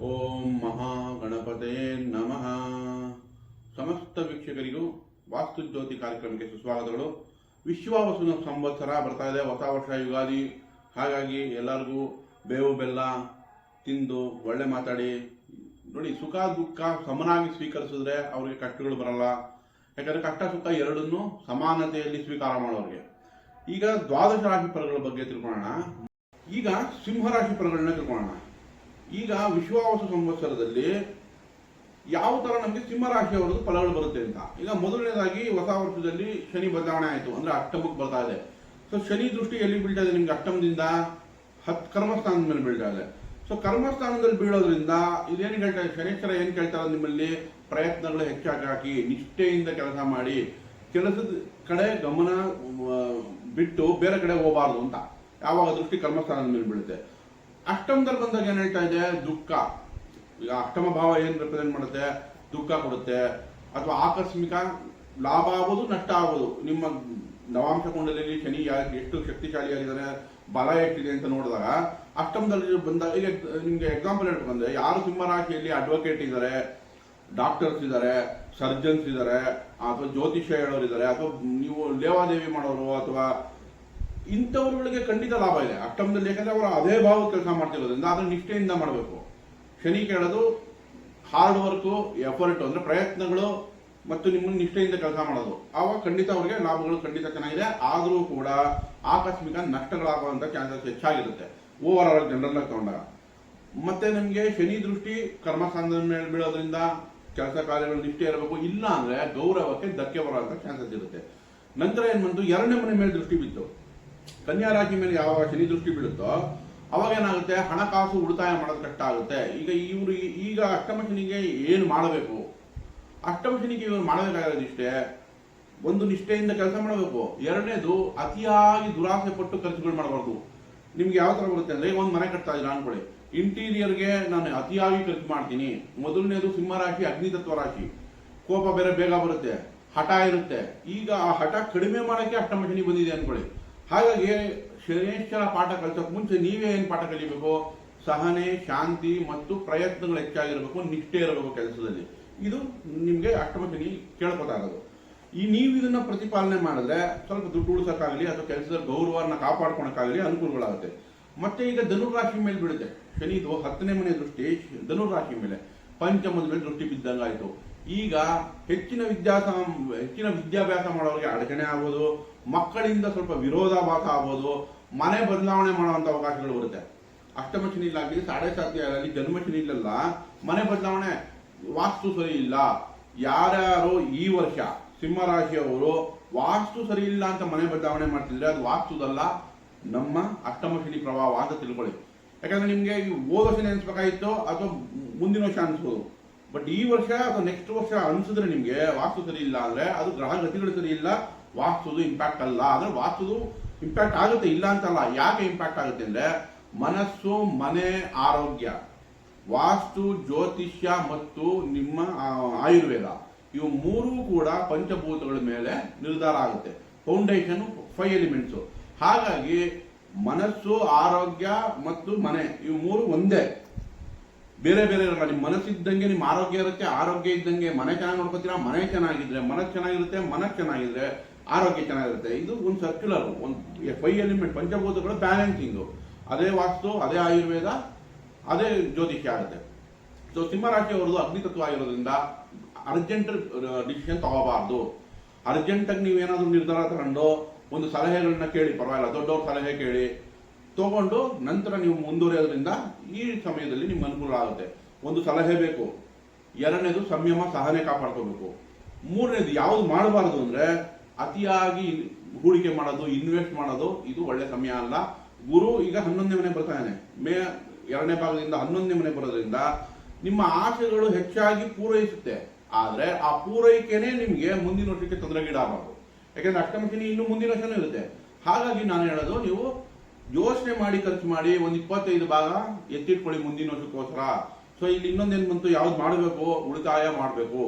ಓಂ ಮಹಾಗಣಪತೆ ನಮಃ. ಸಮಸ್ತ ವೀಕ್ಷಕರಿಗೂ ವಾಸ್ತು ಜ್ಯೋತಿ ಕಾರ್ಯಕ್ರಮಕ್ಕೆ ಸುಸ್ವಾಗತಗಳು. ವಿಶ್ವಾವಸುನ ಸಂವತ್ಸರ ಬರ್ತಾ ಇದೆ, ಹೊಸ ವರ್ಷ ಯುಗಾದಿ. ಹಾಗಾಗಿ ಎಲ್ಲರಿಗೂ ಬೇವು ಬೆಲ್ಲ ತಿಂದು ಒಳ್ಳೆ ಮಾತಾಡಿ. ನೋಡಿ, ಸುಖ ದುಃಖ ಸಮನಾಗಿ ಸ್ವೀಕರಿಸಿದ್ರೆ ಅವರಿಗೆ ಕಷ್ಟಗಳು ಬರಲ್ಲ. ಯಾಕಂದ್ರೆ ಕಷ್ಟ ಸುಖ ಎರಡನ್ನೂ ಸಮಾನತೆಯಲ್ಲಿ ಸ್ವೀಕಾರ ಮಾಡೋರಿಗೆ. ಈಗ ದ್ವಾದಶ ರಾಶಿ ಫಲಗಳ ಬಗ್ಗೆ ತಿಳ್ಕೊಳ್ಳೋಣ. ಈಗ ಸಿಂಹರಾಶಿ ಫಲಗಳನ್ನ ತಿಳ್ಕೊಳ್ಳೋಣ. ಈಗ ವಿಶ್ವಾವಸು ಸಂವತ್ಸರದಲ್ಲಿ ಯಾವ ತರ ನಮಗೆ ಸಿಂಹರಾಶಿಯವರದ್ದು ಫಲಗಳು ಬರುತ್ತೆ ಅಂತ. ಈಗ ಮೊದಲನೇದಾಗಿ ಹೊಸ ವರ್ಷದಲ್ಲಿ ಶನಿ ಬದಲಾವಣೆ ಆಯಿತು, ಅಂದ್ರೆ ಅಷ್ಟಮಕ್ಕೆ ಬರ್ತಾ ಇದೆ. ಸೊ ಶನಿ ದೃಷ್ಟಿ ಎಲ್ಲಿ ಬೀಳ್ತಾ ಇದೆ? ನಿಮ್ಗೆ ಅಷ್ಟಮದಿಂದ ಹತ್ತು ಕರ್ಮಸ್ಥಾನದ ಮೇಲೆ ಬೀಳ್ತಾ ಇದೆ. ಸೊ ಕರ್ಮಸ್ಥಾನದಲ್ಲಿ ಬೀಳೋದ್ರಿಂದ ಇದೇನು ಇದೆ? ಶನೇಶ್ವರ ಏನು ಕೇಳ್ತಾರೆ ನಿಮ್ಮಲ್ಲಿ? ಪ್ರಯತ್ನಗಳು ಹೆಚ್ಚಾಗಿ ಹಾಕಿ, ನಿಷ್ಠೆಯಿಂದ ಕೆಲಸ ಮಾಡಿ, ಕೆಲಸದ ಕಡೆ ಗಮನ ಬಿಟ್ಟು ಬೇರೆ ಕಡೆ ಹೋಗಬಾರ್ದು ಅಂತ. ಯಾವಾಗ ದೃಷ್ಟಿ ಕರ್ಮಸ್ಥಾನದ ಮೇಲೆ ಬೀಳುತ್ತೆ. ಅಷ್ಟಮದಲ್ಲಿ ಬಂದಾಗ ಏನು ಹೇಳ್ತಾ ಇದೆ ದುಃಖ. ಈಗ ಅಷ್ಟಮ ಭಾವ ಏನು ರೆಪ್ರೆಸೆಂಟ್ ಮಾಡುತ್ತೆ? ದುಃಖ ಕೊಡುತ್ತೆ. ಅಥವಾ ಆಕಸ್ಮಿಕ ಲಾಭ ಆಗೋದು ನಷ್ಟ ಆಗೋದು ನಿಮ್ಮ ನವಾಂಶ ಕುಂಡಲಿಯಲ್ಲಿ ಶನಿ ಎಷ್ಟು ಶಕ್ತಿಶಾಲಿಯಾಗಿದ್ದಾನೆ ಬಲ ಎಷ್ಟಿದೆ ಅಂತ ನೋಡಿದಾಗ, ಅಷ್ಟಮದಲ್ಲಿ ಬಂದಾಗ, ಈಗ ನಿಮ್ಗೆ ಎಕ್ಸಾಂಪಲ್ ಹೇಳ್ಬೇಕಂದ್ರೆ ಯಾರು ಸಿಂಹರಾಶಿಯಲ್ಲಿ ಅಡ್ವೊಕೇಟ್ ಇದ್ದಾರೆ ಡಾಕ್ಟರ್ಸ್ ಇದ್ದಾರೆ ಸರ್ಜನ್ಸ್ ಇದ್ದಾರೆ ಅಥವಾ ಜ್ಯೋತಿಷ್ಯ ಹೇಳೋರು ಇದ್ದಾರೆ ಅಥವಾ ನೀವು ಲೇವಾದೇವಿ ಮಾಡೋರು, ಅಥವಾ ಇಂಥವ್ರುಗಳಿಗೆ ಖಂಡಿತ ಲಾಭ ಇದೆ. ಅಷ್ಟಮದಲ್ಲಿ ಯಾಕಂದ್ರೆ ಅವರು ಅದೇ ಭಾವ ಕೆಲಸ ಮಾಡ್ತಿರೋದ್ರಿಂದ ಅದನ್ನ ನಿಷ್ಠೆಯಿಂದ ಮಾಡಬೇಕು. ಶನಿ ಕೇಳೋದು ಹಾರ್ಡ್ ವರ್ಕು ಎಫರ್ಟ್ ಅಂದ್ರೆ ಪ್ರಯತ್ನಗಳು ಮತ್ತು ನಿಮ್ಮನ್ನು ನಿಷ್ಠೆಯಿಂದ ಕೆಲಸ ಮಾಡೋದು. ಆವಾಗ ಖಂಡಿತ ಅವ್ರಿಗೆ ಲಾಭಗಳು ಖಂಡಿತ ಚೆನ್ನಾಗಿದೆ. ಆದರೂ ಕೂಡ ಆಕಸ್ಮಿಕ ನಷ್ಟಗಳಾಗುವಂತ ಚಾನ್ಸಸ್ ಹೆಚ್ಚಾಗಿರುತ್ತೆ. ಓವರ್ ಆಲ್ ಜನರಲ್ ಆಗಿ ತಗೊಂಡಾಗ ಮತ್ತೆ ನಿಮಗೆ ಶನಿ ದೃಷ್ಟಿ ಕರ್ಮಸ್ಥಾನದ ಮೇಲೆ ಬೀಳೋದ್ರಿಂದ ಕೆಲಸ ಕಾರ್ಯಗಳು ನಿಷ್ಠೆ ಇರಬೇಕು. ಇಲ್ಲ ಅಂದ್ರೆ ಗೌರವಕ್ಕೆ ಧಕ್ಕೆ ಬರುವಂತ ಚಾನ್ಸಸ್ ಇರುತ್ತೆ. ನಂತರ ಏನ್ ಬಂತು? ಎರಡನೇ ಮನೆ ಮೇಲೆ ದೃಷ್ಟಿ ಬಿತ್ತು. ಕನ್ಯಾ ರಾಶಿ ಮೇಲೆ ಯಾವಾಗ ಶನಿ ದೃಷ್ಟಿ ಬೀಳುತ್ತೋ, ಅವಾಗ ಏನಾಗುತ್ತೆ? ಹಣಕಾಸು ಉಳಿತಾಯ ಮಾಡೋದು ಕಷ್ಟ ಆಗುತ್ತೆ ಈಗ ಇವರು ಈಗ ಅಷ್ಟಮ ಶನಿಗೆ ಏನು ಮಾಡಬೇಕು? ಅಷ್ಟಮ ಶನಿಗೆ ಇವರು ಮಾಡಬೇಕಾಗಿರೋದು ಒಂದು ನಿಷ್ಠೆಯಿಂದ ಕೆಲಸ ಮಾಡಬೇಕು. ಎರಡನೇದು, ಅತಿಯಾಗಿ ದುರಾಸೆ ಪಟ್ಟು ಖರ್ಚುಗಳು ಮಾಡಬಾರ್ದು. ನಿಮ್ಗೆ ಯಾವ ಥರ ಬರುತ್ತೆ ಅಂದ್ರೆ, ಒಂದು ಮನೆ ಕಟ್ತಾ ಇದ್ದೀರಾ ಅನ್ಕೊಳ್ಳಿ. ಇಂಟೀರಿಯರ್ಗೆ ನಾನು ಅತಿಯಾಗಿ ಖರ್ಚು ಮಾಡ್ತೀನಿ. ಮೊದಲನೇದು ಸಿಂಹ ರಾಶಿ ಅಗ್ನಿತತ್ವ ರಾಶಿ. ಕೋಪ ಬೇರೆ ಬೇಗ ಬರುತ್ತೆ. ಹಠ ಇರುತ್ತೆ. ಈಗ ಆ ಹಠ ಕಡಿಮೆ ಮಾಡೋಕ್ಕೆ ಅಷ್ಟಮ ಶನಿ ಬಂದಿದೆ ಅನ್ಕೊಳ್ಳಿ. ಹಾಗಾಗಿ ಶನೇಶ್ವರ ಪಾಠ ಕಲಿಸೋಕೆ ಮುಂಚೆ ನೀವೇ ಏನು ಪಾಠ ಕಲಿಬೇಕು? ಸಹನೆ, ಶಾಂತಿ ಮತ್ತು ಪ್ರಯತ್ನಗಳು ಹೆಚ್ಚಾಗಿರಬೇಕು, ನಿಷ್ಠೆ ಇರಬೇಕು ಕೆಲಸದಲ್ಲಿ. ಇದು ನಿಮಗೆ ಅಷ್ಟಮಿ ಶನಿ ಕೇಳ್ಕೊತಾ ಇರೋದು ಈ ನೀವು ಇದನ್ನ ಪ್ರತಿಪಾಲನೆ ಮಾಡಿದ್ರೆ ಸ್ವಲ್ಪ ದುಡ್ಡು ಉಳಿಸೋಕ್ಕಾಗಲಿ ಅಥವಾ ಕೆಲಸದ ಗೌರವನ್ನ ಕಾಪಾಡ್ಕೊಳಕ್ಕಾಗಲಿ ಅನುಕೂಲಗಳಾಗುತ್ತೆ. ಮತ್ತೆ ಈಗ ಧನುರಾಶಿ ಮೇಲೆ ಬೀಳುತ್ತೆ. ಶನಿದು ಹತ್ತನೇ ಮನೆ ದೃಷ್ಟಿ ಧನುರಾಶಿ ಮೇಲೆ ಪಂಚಮದ ಮೇಲೆ ದೃಷ್ಟಿ ಬಿದ್ದಂಗಾಯ್ತು. ಈಗ ಹೆಚ್ಚಿನ ವಿದ್ಯಾಸ, ಹೆಚ್ಚಿನ ವಿದ್ಯಾಭ್ಯಾಸ ಮಾಡೋರಿಗೆ ಅಡಚಣೆ ಆಗೋದು, ಮಕ್ಕಳಿಂದ ಸ್ವಲ್ಪ ವಿರೋಧಾಭಾಸ ಆಗ್ಬೋದು ಮನೆ ಬದಲಾವಣೆ ಮಾಡುವಂಥ ಅವಕಾಶಗಳು ಬರುತ್ತೆ. ಅಷ್ಟಮ ಶನಿಲಾಗಲಿ ಸಾಡೆ ಸಾತಿ ಆಗಲಿ ಜನ್ಮಶಿನಿ ಇಲ್ಲ ಮನೆ ಬದಲಾವಣೆ ವಾಸ್ತು ಸರಿ ಇಲ್ಲ. ಯಾರ್ಯಾರು ಈ ವರ್ಷ ಸಿಂಹರಾಶಿಯವರು ವಾಸ್ತು ಸರಿ ಇಲ್ಲ ಅಂತ ಮನೆ ಬದಲಾವಣೆ ಮಾಡ್ತಿದ್ರೆ ಅದು ವಾಸ್ತುದಲ್ಲ, ನಮ್ಮ ಅಷ್ಟಮಶಿನಿ ಪ್ರಭಾವ ಅಂತ ತಿಳ್ಕೊಳ್ಳಿ. ಯಾಕಂದ್ರೆ ನಿಮಗೆ ಈ ಹೋದ ವರ್ಷ ಅಥವಾ ಮುಂದಿನ ವರ್ಷ ಅನ್ಸ್ಬೋದು. ಬಟ್ ಈ ವರ್ಷ ಅಥವಾ ನೆಕ್ಸ್ಟ್ ವರ್ಷ ಅನಿಸಿದ್ರೆ ನಿಮಗೆ ವಾಸ್ತು ಸರಿ ಇಲ್ಲ ಅಂದ್ರೆ ಅದು ಗ್ರಹ ಗತಿಗಳು ಸರಿ ಇಲ್ಲ ವಾಸ್ತುದು ಇಂಪ್ಯಾಕ್ಟ್ ಅಲ್ಲ. ಅಂದ್ರೆ ವಾಸ್ತುದು ಇಂಪ್ಯಾಕ್ಟ್ ಆಗುತ್ತೆ, ಇಲ್ಲ ಅಂತಲ್ಲ. ಯಾಕೆ ಇಂಪ್ಯಾಕ್ಟ್ ಆಗುತ್ತೆ ಅಂದ್ರೆ ಮನಸ್ಸು, ಮನೆ, ಆರೋಗ್ಯ, ವಾಸ್ತು, ಜ್ಯೋತಿಷ್ಯ ಮತ್ತು ನಿಮ್ಮ ಆಯುರ್ವೇದ, ಇವು ಮೂರೂ ಕೂಡ ಪಂಚಭೂತಗಳ ಮೇಲೆ ನಿರ್ಧಾರ ಆಗುತ್ತೆ. ಫೌಂಡೇಶನ್ ಫೈವ್ ಎಲಿಮೆಂಟ್ಸ್ ಹಾಗಾಗಿ ಮನಸ್ಸು, ಆರೋಗ್ಯ ಮತ್ತು ಮನೆ, ಇವು ಮೂರು ಒಂದೇ. ಬೇರೆ ಬೇರೆ ಇರಲ್ಲ, ನಿಮ್ಮ ಮನಸ್ಸಿದ್ದಂಗೆ ನಿಮ್ಮ ಆರೋಗ್ಯ ಇರುತ್ತೆ, ಆರೋಗ್ಯ ಇದ್ದಂಗೆ, ಮನೆ ಚೆನ್ನಾಗಿ ನೋಡ್ಕೊತೀರಾ, ಮನೆ ಚೆನ್ನಾಗಿದ್ರೆ, ಮನಸ್ಸು ಚೆನ್ನಾಗಿರುತ್ತೆ, ಮನಸ್ಸು ಚೆನ್ನಾಗಿದ್ರೆ ಆರೋಗ್ಯ ಚೆನ್ನಾಗಿರುತ್ತೆ. ಇದು ಒಂದು ಸರ್ಕ್ಯುಲರ್ ಒಂದು ಫೈವ್ ಎಲಿಮೆಂಟ್ ಪಂಚಭೂತಗಳು ಬ್ಯಾಲೆನ್ಸಿಂಗು ಅದೇ ವಾಸ್ತು, ಅದೇ ಆಯುರ್ವೇದ, ಅದೇ ಜ್ಯೋತಿಷ್ಯ ಆಗುತ್ತೆ. ಸೊ ಸಿಂಹರಾಶಿಯವರದು ಅಗ್ನಿತತ್ವ ಆಗಿರೋದ್ರಿಂದ ಅರ್ಜೆಂಟ್ ಡಿಸಿಷನ್ ತಗೋಬಾರ್ದು. ಅರ್ಜೆಂಟಾಗಿ ಏನಾದರೂ ನಿರ್ಧಾರ ತಗೊಂಡು ಒಂದು ಸಲಹೆಗಳನ್ನ ಕೇಳಿ, ಪರವಾಗಿಲ್ಲ, ದೊಡ್ಡವ್ರ ಸಲಹೆ ಕೇಳಿ ತಗೊಂಡು ನಂತರ ನೀವು ಮುಂದುವರಿಯೋದ್ರಿಂದ ಈ ಸಮಯದಲ್ಲಿ ನಿಮ್ಗೆ ಅನುಕೂಲ ಆಗುತ್ತೆ. ಒಂದು ಸಲಹೆ ಬೇಕು. ಎರಡನೇದು ಸಂಯಮ, ಸಹನೆ ಕಾಪಾಡ್ಕೋಬೇಕು. ಮೂರನೇದು ಯಾವುದು ಮಾಡಬಾರದು ಅಂದ್ರೆ ಅತಿಯಾಗಿ ಹೂಡಿಕೆ ಮಾಡೋದು, ಇನ್ವೆಸ್ಟ್ ಮಾಡೋದು, ಇದು ಒಳ್ಳೆ ಸಮಯ ಅಲ್ಲ. ಗುರು ಈಗ ಹನ್ನೊಂದನೇ ಮನೆ ಬರ್ತಾನೆ. ಮೇ ಎರಡನೇ ಭಾಗದಿಂದ ಹನ್ನೊಂದನೇ ಮನೆ ಬರೋದ್ರಿಂದ ನಿಮ್ಮ ಆಸೆಗಳು ಹೆಚ್ಚಾಗಿ ಪೂರೈಸುತ್ತೆ. ಆದರೆ ಆ ಪೂರೈಕೆನೆ ನಿಮಗೆ ಮುಂದಿನ ವರ್ಷಕ್ಕೆ ತೊಂದರೆಗೀಡಾಗಬಾರ್ದು. ಯಾಕೆಂದ್ರೆ ಅಷ್ಟಮಶಿನಿ ಇನ್ನೂ ಮುಂದಿನ ವರ್ಷನೂ ಇರುತ್ತೆ. ಹಾಗಾಗಿ ನಾನು ಹೇಳೋದು, ನೀವು ಯೋಚನೆ ಮಾಡಿ ಖರ್ಚು ಮಾಡಿ ಒಂದು ಇಪ್ಪತ್ತೈದು ಭಾಗ ಎತ್ತಿಟ್ಕೊಳ್ಳಿ ಮುಂದಿನ ವರ್ಷಕ್ಕೋಸ್ಕರ. ಸೊ ಇಲ್ಲಿ ಇನ್ನೊಂದೇನು ಬಂತು? ಯಾವ್ದು ಮಾಡಬೇಕು? ಉಳಿತಾಯ ಮಾಡಬೇಕು.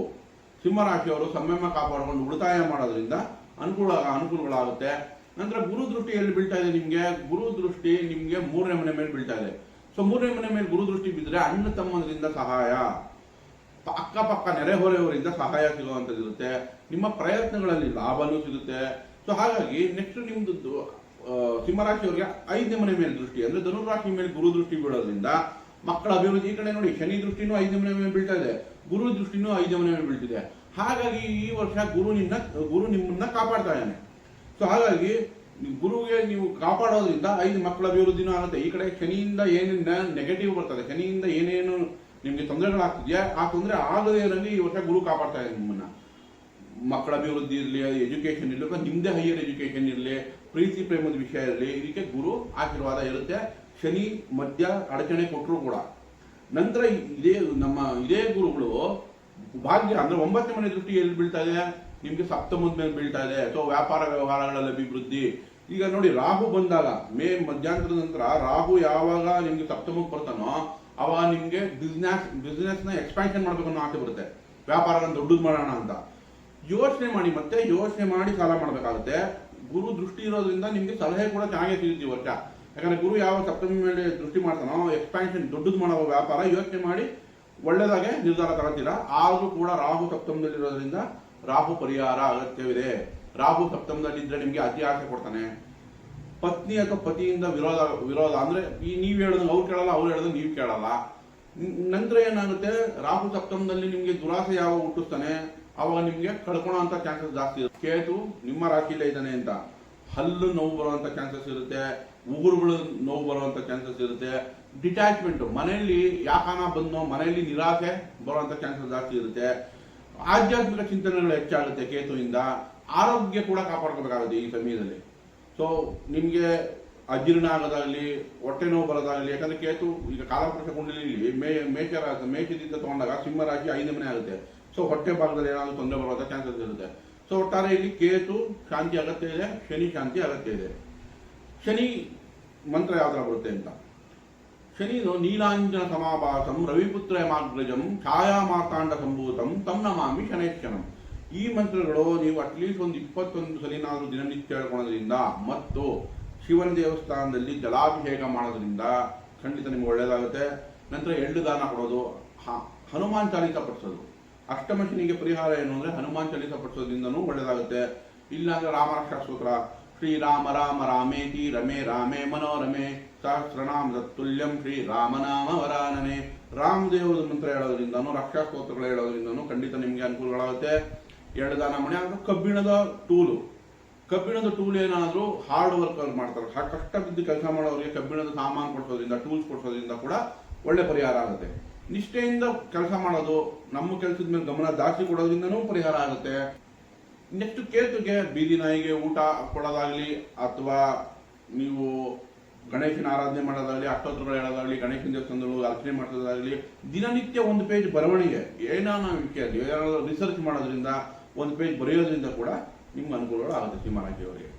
ಸಿಂಹರಾಶಿಯವರು ಸಂಯಮ ಕಾಪಾಡಿಕೊಂಡು ಉಳಿತಾಯ ಮಾಡೋದ್ರಿಂದ ಅನುಕೂಲ, ಅನುಕೂಲಗಳಾಗುತ್ತೆ. ನಂತರ ಗುರು ದೃಷ್ಟಿ ಎಲ್ಲಿ ಬೀಳ್ತಾ ಇದೆ ನಿಮಗೆ? ಗುರು ದೃಷ್ಟಿ ನಿಮಗೆ ಮೂರನೇ ಮನೆ ಮೇಲೆ ಬೀಳ್ತಾ ಇದೆ. ಸೊ ಮೂರನೇ ಮನೆ ಮೇಲೆ ಗುರು ದೃಷ್ಟಿ ಬಿದ್ದರೆ ಅಣ್ಣ ತಮ್ಮದರಿಂದ ಸಹಾಯ. ಅಕ್ಕಪಕ್ಕ ನೆರೆಹೊರೆಯವರಿಂದ ಸಹಾಯ ಸಿಗುವಂಥದ್ದು ಇರುತ್ತೆ ನಿಮ್ಮ ಪ್ರಯತ್ನಗಳಲ್ಲಿ ಲಾಭನೂ ಸಿಗುತ್ತೆ. ಸೊ ಹಾಗಾಗಿ ನೆಕ್ಸ್ಟ್ ನಿಮ್ದು ಸಿಂಹರಾಶಿಯವರಿಗೆ ಐದನೇ ಮನೆ ಮೇಲೆ ದೃಷ್ಟಿ ಅಂದ್ರೆ ಧನುರಾಶಿ ಮೇಲೆ ಗುರು ದೃಷ್ಟಿ ಬೀಳೋದ್ರಿಂದ ಮಕ್ಕಳ ಅಭಿವೃದ್ಧಿ ಈ ಕಡೆ ನೋಡಿ ಶನಿ ದೃಷ್ಟಿನೂ ಐದನೇ ಮನೆ ಮೇಲೆ ಬೀಳ್ತಾ ಇದೆ, ಗುರು ದೃಷ್ಟಿನೂ ಐದನೇ ಮನೆ ಮೇಲೆ ಬೀಳ್ತಿದೆ. ಹಾಗಾಗಿ ಈ ವರ್ಷ ಗುರು ನಿನ್ನ, ಗುರು ನಿಮ್ಮನ್ನ ಕಾಪಾಡ್ತಾ ಇದ್ದಾನೆ. ಸೊ ಹಾಗಾಗಿ ಗುರುಗೆ ನೀವು ಕಾಪಾಡೋದ್ರಿಂದ ಐದು ಮಕ್ಕಳ ಅಭಿವೃದ್ಧಿನೂ ಆಗುತ್ತೆ. ಈ ಕಡೆ ಶನಿಯಿಂದ ಏನೇನು ನೆಗೆಟಿವ್ ಬರ್ತದೆ, ಶನಿಯಿಂದ ಏನೇನು ನಿಮಗೆ ತೊಂದರೆಗಳಾಗ್ತಿದೆಯಾ, ಆ ತೊಂದರೆ ಆಗದೇ ಇರೋಂಗೆ ಈ ವರ್ಷ ಗುರು ಕಾಪಾಡ್ತಾ ಇದೆ ನಿಮ್ಮನ್ನ. ಮಕ್ಕಳ ಅಭಿವೃದ್ಧಿ ಇರಲಿ ಎಜುಕೇಷನ್ ಇರಲಿ, ಅಥವಾ ನಿಮ್ಮದೇ ಹೈಯರ್ ಎಜುಕೇಷನ್ ಇರಲಿ, ಪ್ರೀತಿ ಪ್ರೇಮದ ವಿಷಯ ಇರಲಿ, ಇದಕ್ಕೆ ಗುರು ಆಶೀರ್ವಾದ ಇರುತ್ತೆ. ಶನಿ, ಮಧ್ಯ, ಅಡಚಣೆ ಕೊಟ್ಟರು ಕೂಡ. ನಂತರ ಇದೇ ನಮ್ಮ ಇದೇ ಗುರುಗಳು, ಭಾಗ್ಯ ಅಂದ್ರೆ ಒಂಬತ್ತನೇ ಮನೆ ದೃಷ್ಟಿ ಎಲ್ಲಿ ಬೀಳ್ತಾ ಇದೆ, ನಿಮಗೆ ಸಪ್ತಮದ ಮೇಲೆ ಬೀಳ್ತಾ ಇದೆ, ಅಥವಾ ವ್ಯಾಪಾರ ವ್ಯವಹಾರಗಳಲ್ಲಿ ಅಭಿವೃದ್ಧಿ. ಈಗ ನೋಡಿ, ರಾಹು ಬಂದಾಗ, ಮೇ ಮಧ್ಯಾಹ್ನದ ನಂತರ ರಾಹು ಯಾವಾಗ ನಿಮ್ಗೆ ಸಪ್ತಮಕ್ಕೆ ಬರ್ತಾನೋ, ಅವಾಗ ನಿಮಗೆ ಬಿಸ್ನೆಸ್ ಬಿಸ್ನೆಸ್ನ ನ ಎಕ್ಸ್ಪಾನ್ಷನ್ ಮಾಡ್ಬೇಕು ಅನ್ನೋ ಆಸೆ ಬರುತ್ತೆ. ವ್ಯಾಪಾರನ ದೊಡ್ಡದು ಮಾಡೋಣ ಅಂತ. ಯೋಚನೆ ಮಾಡಿ ಮತ್ತೆ ಯೋಚನೆ ಮಾಡಿ ಸಾಲ ಮಾಡಬೇಕಾಗುತ್ತೆ. ಗುರು ದೃಷ್ಟಿ ಇರೋದ್ರಿಂದ ನಿಮಗೆ ಸಲಹೆ ಕೂಡ ಚೆನ್ನಾಗೇ ಸಿಗುತ್ತೆ ಈ ವರ್ಷ. ಯಾಕಂದ್ರೆ ಗುರು ಯಾವ ಸಪ್ತಮಿ ಮೇಲೆ ದೃಷ್ಟಿ ಮಾಡ್ತಾನೋ ಎಕ್ಸ್ಪಾನ್ಷನ್ ದೊಡ್ಡದು ಮಾಡೋ ವ್ಯಾಪಾರ ಯೋಚನೆ ಮಾಡಿ ಒಳ್ಳೆದಾಗೆ ನಿರ್ಧಾರ ತಗೋತೀರಾ ಆದರೂ ಕೂಡ ರಾಹು ಸಪ್ತಮದಲ್ಲಿರೋದ್ರಿಂದ ರಾಹು ಪರಿಹಾರ ಅಗತ್ಯವಿದೆ. ರಾಹು ಸಪ್ತಮದಲ್ಲಿದ್ದರೆ ನಿಮಗೆ ಅತಿ ಆಸೆ ಕೊಡ್ತಾನೆ. ಪತ್ನಿ ಅಥವಾ ಪತಿಯಿಂದ ವಿರೋಧ ವಿರೋಧ ಅಂದರೆ ಈ ನೀವು ಹೇಳೋದು ಅವ್ರು ಕೇಳಲ್ಲ, ಅವ್ರು ಹೇಳೋದು ನೀವು ಕೇಳಲ್ಲ. ನಂತರ ಏನಾಗುತ್ತೆ? ರಾಹು ಸಪ್ತಮದಲ್ಲಿ ನಿಮಗೆ ದುರಾಸೆ ಯಾವ ಹುಟ್ಟಿಸ್ತಾನೆ? ಅವಾಗ ನಿಮಗೆ ಕಳ್ಕೊಳ್ಳೋ ಅಂತ ಚಾನ್ಸಸ್ ಜಾಸ್ತಿ ಇರುತ್ತೆ. ಕೇತು, ನಿಮ್ಮ ರಾಶಿಯಲ್ಲೇ ಇದ್ದಾನೆ ಅಂತ. ಹಲ್ಲು ನೋವು ಬರುವಂತ ಚಾನ್ಸಸ್ ಇರುತ್ತೆ. ಉಗುರುಗಳು ನೋವು ಬರುವಂತ ಚಾನ್ಸಸ್ ಇರುತ್ತೆ. ಡಿಟ್ಯಾಚ್ಮೆಂಟ್ ಮನೆಯಲ್ಲಿ ಯಾಕಾನ ಬಂದೋ ಮನೆಯಲ್ಲಿ ನಿರಾಸೆ ಬರುವಂತ ಚಾನ್ಸಸ್ ಜಾಸ್ತಿ ಇರುತ್ತೆ. ಆಧ್ಯಾತ್ಮಿಕ ಚಿಂತನೆಗಳು ಹೆಚ್ಚಾಗುತ್ತೆ ಕೇತುವಿಂದ. ಆರೋಗ್ಯ ಕೂಡ ಕಾಪಾಡ್ಕೋಬೇಕಾಗುತ್ತೆ ಈ ಸಮಯದಲ್ಲಿ. ಸೊ ನಿಮಗೆ ಅಜೀರ್ಣ ಆಗೋದಾಗಲಿ, ಹೊಟ್ಟೆ ನೋವು ಬರೋದಾಗಲಿ, ಯಾಕಂದ್ರೆ ಕೇತು ಈಗ ಕಾಲಪುರುಷ ಕುಂಡಲಿಯಲ್ಲಿ ಮೇ, ಮೇಷ ಮೇಷದಿಂದ ತಗೊಂಡಾಗ ಸಿಂಹರಾಶಿ ಐದು ಮನೆ ಆಗುತ್ತೆ. ಸೊ ಹೊಟ್ಟೆ ಭಾಗದಲ್ಲಿ ಏನಾದರೂ ತೊಂದರೆ ಬರುವಂಥ ಚಾನ್ಸಸ್ ಇರುತ್ತೆ. ಸೊ ಒಟ್ಟಾರೆ ಇಲ್ಲಿ ಕೇತು ಶಾಂತಿ ಅಗತ್ಯ ಇದೆ, ಶನಿ ಶಾಂತಿ ಅಗತ್ಯ ಇದೆ. ಶನಿ ಮಂತ್ರ ಯಾವ ಥರ ಬರುತ್ತೆ ಅಂತ? ಶನಿನು ನೀಲಾಂಜನ ಸಮಾಭಾಸಂ, ರವಿಪುತ್ರ ಮಾಗ್ರಜಂ ಛಾಯಾ ಮಾತಾಂಡ ಸಂಭೂತಂ ತಮ್ಮ ನಮಾಮಿ ಶನೇಶ್ವರಂ ಈ ಮಂತ್ರಗಳು ನೀವು ಅಟ್ಲೀಸ್ಟ್ ಒಂದು ಇಪ್ಪತ್ತೊಂದು ಸಲಿನಾದರೂ ದಿನನಿತ್ಯ ಹೇಳ್ಕೊಳ್ಳೋದ್ರಿಂದ ಮತ್ತು ಶಿವನ ದೇವಸ್ಥಾನದಲ್ಲಿ ಜಲಾಭಿಷೇಕ ಮಾಡೋದ್ರಿಂದ ಖಂಡಿತ ನಿಮ್ಗೆ ಒಳ್ಳೇದಾಗುತ್ತೆ. ನಂತರ ಎಳ್ಳು ದಾನ ಕೊಡೋದು ಹನುಮಾನ್ ಚಾಲಿತ ಪಡಿಸೋದು ಅಷ್ಟಮ ಶನಿಗೆ ಪರಿಹಾರ ಏನು ಅಂದ್ರೆ ಹನುಮಾನ್ ಚಾಲಿಸ ಪಡಿಸೋದ್ರಿಂದನೂ ಒಳ್ಳೇದಾಗುತ್ತೆ. ಇಲ್ಲಾಂದ್ರೆ ರಾಮರಕ್ಷಾ ಸ್ತೋತ್ರ ಶ್ರೀರಾಮ ರಾಮ ರಾಮೇತಿ ರಮೇ ರಾಮೇ ಮನೋರಮೆ, ಸಹಸ್ರನಾಮ ದತ್ತುಲ್ಯಂ ಶ್ರೀ ರಾಮನಾಮ ವರಾನನೆ. ರಾಮದೇವರ ಮಂತ್ರ ಹೇಳೋದ್ರಿಂದನೂ, ರಕ್ಷಾ ಸ್ತೋತ್ರಗಳು ಹೇಳೋದ್ರಿಂದನೂ ಖಂಡಿತ ನಿಮ್ಗೆ ಅನುಕೂಲಗಳಾಗುತ್ತೆ. ಎರಡು ದಾನ ಮಾಡಿ ಅಂದ್ರೆ ಕಬ್ಬಿಣದ ಟೂಲು. ಕಬ್ಬಿಣದ ಟೂಲ್ ಏನಾದರೂ ಹಾರ್ಡ್ ವರ್ಕ್ ಅವ್ರು ಮಾಡ್ತಾರೆ. ಕಷ್ಟ ಬಿದ್ದು ಕೆಲಸ ಮಾಡೋರಿಗೆ ಕಬ್ಬಿಣದ ಸಾಮಾನು ಕೊಡಿಸೋದ್ರಿಂದ ಟೂಲ್ಸ್ ಕೊಡಿಸೋದ್ರಿಂದ ಕೂಡ ಒಳ್ಳೆ ಪರಿಹಾರ ಆಗುತ್ತೆ. ನಿಷ್ಠೆಯಿಂದ ಕೆಲಸ ಮಾಡೋದು, ನಮ್ಮ ಕೆಲಸದ ಮೇಲೆ ಗಮನ ಜಾಸ್ತಿ ಕೊಡೋದ್ರಿಂದನೂ ಪರಿಹಾರ ಆಗುತ್ತೆ. ನೆಕ್ಸ್ಟ್ ಕೇತುಗೆ ಬೀದಿ ನಾಯಿಗೆ ಊಟ ಕೊಡೋದಾಗಲಿ ಅಥವಾ ನೀವು ಗಣೇಶನ ಆರಾಧನೆ ಮಾಡೋದಾಗಲಿ, ಅಷ್ಟೋತ್ತರಗಳು ಹೇಳೋದಾಗ್ಲಿ, ಗಣೇಶನ ದೇವಸ್ಥಾನಗಳು ಅರ್ಚನೆ ಮಾಡೋದಾಗಲಿ ದಿನನಿತ್ಯ ಒಂದು ಪೇಜ್ ಬರವಣಿಗೆ ಏನಾನ ವಿಷಯ ರಿಸರ್ಚ್ ಮಾಡೋದ್ರಿಂದ, ಒಂದು ಪೇಜ್ ಬರೆಯೋದ್ರಿಂದ ಕೂಡ ನಿಮ್ಗೆ ಅನುಕೂಲಗಳು ಆಗುತ್ತೆ ಸಿಂಹರಾಶಿಯವರಿಗೆ